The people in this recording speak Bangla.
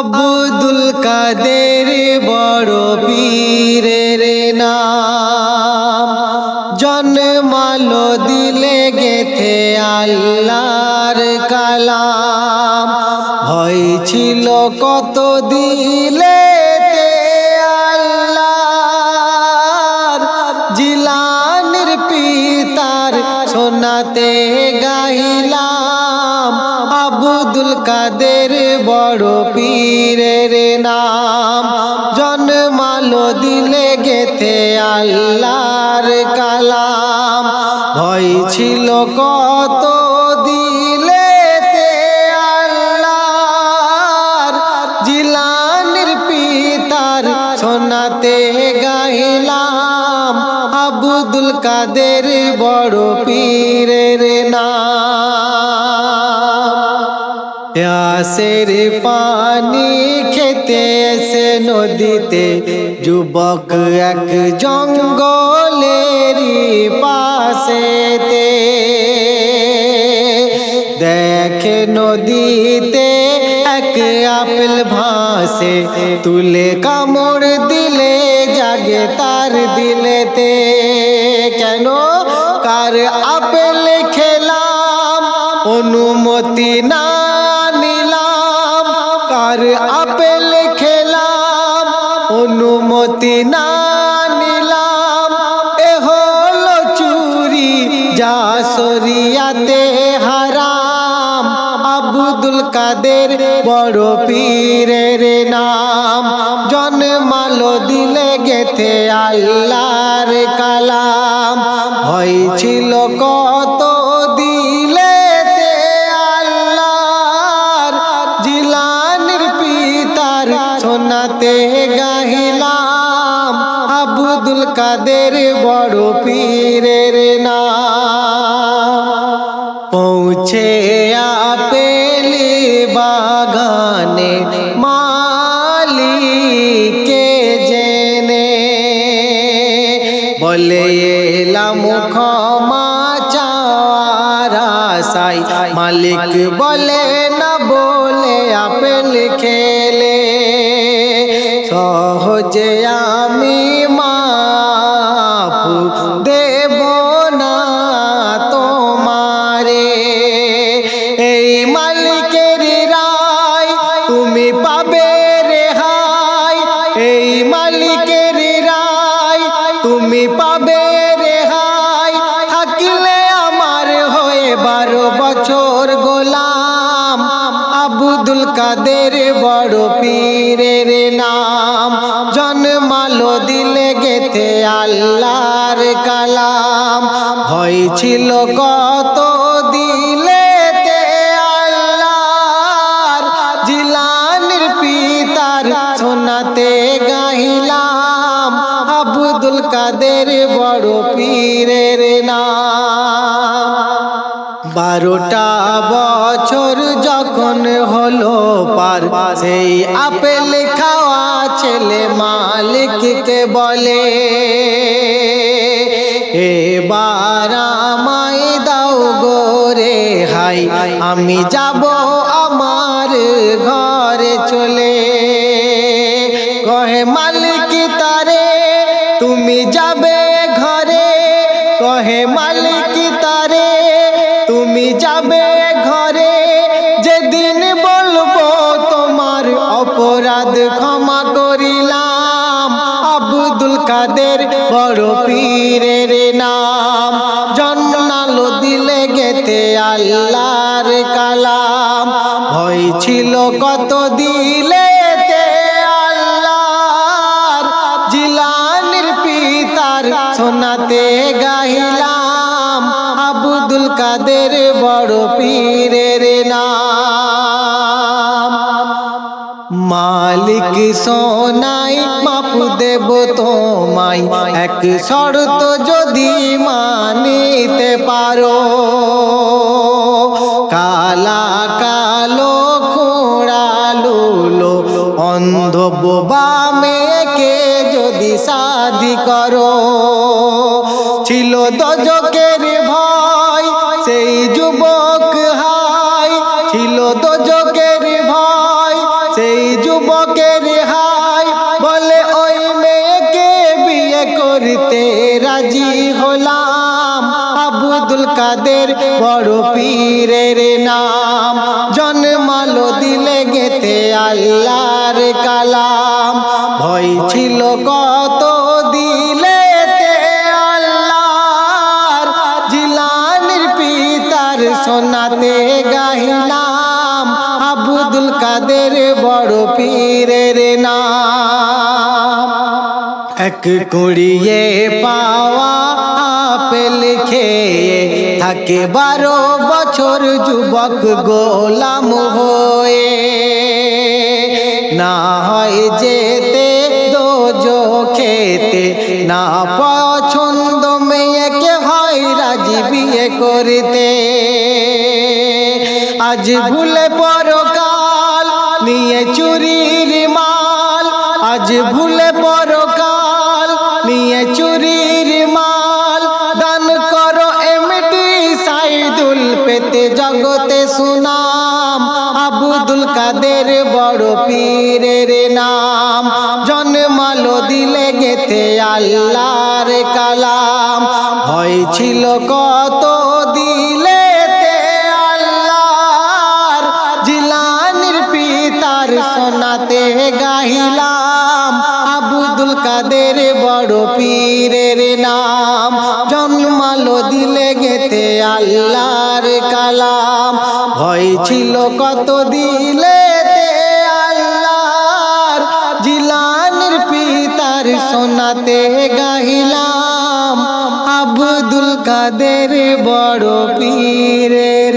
আব্দুল কাদের বড় পীরের নাম। জন্মালো দিলে গেথে আল্লাহর কালাম। ভয় ছিল কত দিলে জিলানের পিতার শোনাতে গাইলাম আব্দুল কাদের বড় পীরের নাম। জন্মালো দিলে গেতে আল্লাহর কালাম। ভয় ছিল কত দিলেতে আল্লাহর। জিলানের পিতার শোনাতে গাইলাম। আব্দুল কাদের বড় পীরের নাম। প্যাসের পানি খেতে এসে নদীতে যুবক এক জঙ্গলেরই পাশেতে দেখে নদীতে এক আপেল ভাসে, তুলে কামড় দিলে জাগে তার দিলেতে। কেন? কার আপেল খেলাম? অনুমতি না কার আপেল খেলাম, অনুমতি না নিলাম। এ হলো চুরি, যা সরিয়াতে হারাম। আব্দুল কাদের বড় পীরের নাম। জন্মালো দিলে গেথে আল্লাহর কালাম। হয়েছিল কত শোনাতে গাহিলাম আব্দুল কাদের বড় পীরের নাম। পৌঁছে আপেলি বাগানে মালিকে জেনে। বলে এলাম, ক্ষমা চাওয়ার আশাই মালিক বলে পাবে রেহাই। থাকলে আমার হয়ে বারো বছর গোলাম। আবুদুল কাদের বড় পীরের নাম। জন্মালো দিলে গেতে আল্লাহর কালাম। হয়েছিল ছিল আব্দুল কাদের বড় পীরের নাম। বারোটা বছর যখন হলো পার, সেই আপেল খাওয়া ছেলে মালিককে বলে, এবার আমায় দাও গোরে হাই, আমি যাব আমার ঘরে চলে। কহে মালিক তারে তুমি যাবে ঘরে, কহে মালিক তারে। তুমি যাবে ঘরে, যেদিন বলব তোমার অপরাধ ক্ষমা করিলাম। আব্দুল কাদের বড় পীরের নাম, জন্মালো দিলে গেতে আল্লাহর কালাম। ভয় ছিল কত দিলেতে শোনাতে গাইলাম আব্দুল কাদের বড় পীরের নাম। মালিক সোনাই, মাপু দেব তোমায়। এক শর্ত যদি মানিতে পারো, কালা কালো খোঁড়ালুলো অন্ধ বোবা মেয়েকে যদি সাধি করো। দজকের ভয়, সেই যুবক হাই। ছিল দজকের ভয়, সেই যুবকের হাই। বলে, ওই মেয়েকে বিয়ে করতে রাজি হলাম। আবুদুল কাদের বড় পীরের নাম। জন্মালো দিলে গেতে আল্লাহর কালাম। ভয় ছিল কত পিতার সোনাতে গাহিলাম, আব্দুল কাদের বড় পীরের নাম। এক কুড়িয়ে পাওয়া আপেল খেয়ে থাকে বারো বছর যুবক গোলাম হয়ে। না হয় যেতে দোজো খেতে, না পছন্দ মেয়েকে হয় রাজি বিয়ে করতে। আজ ভুলে পরকাল, নিয়ে চুরির মাল। আজ ভুলে পরকাল, নিয়ে চুরির মাল। দান করো এমডি সাইদুল পেতে জগতে সুনাম। আবুদুল কাদের বড় পীরের নাম। জন্মালো দিলে গেতে আল্লাহর কালাম। হয়েছিল কত গাহিলাম আবুদুল কাদের বড় পীরের নাম। জন্মালো দিলে গেতে আল্লাহর কালাম। ভয় ছিল কত দিলেতে আল্লাহর, জিলানির পিতার সোনাতে গাহিলাম। আব্দুল কাদের বড় পীরের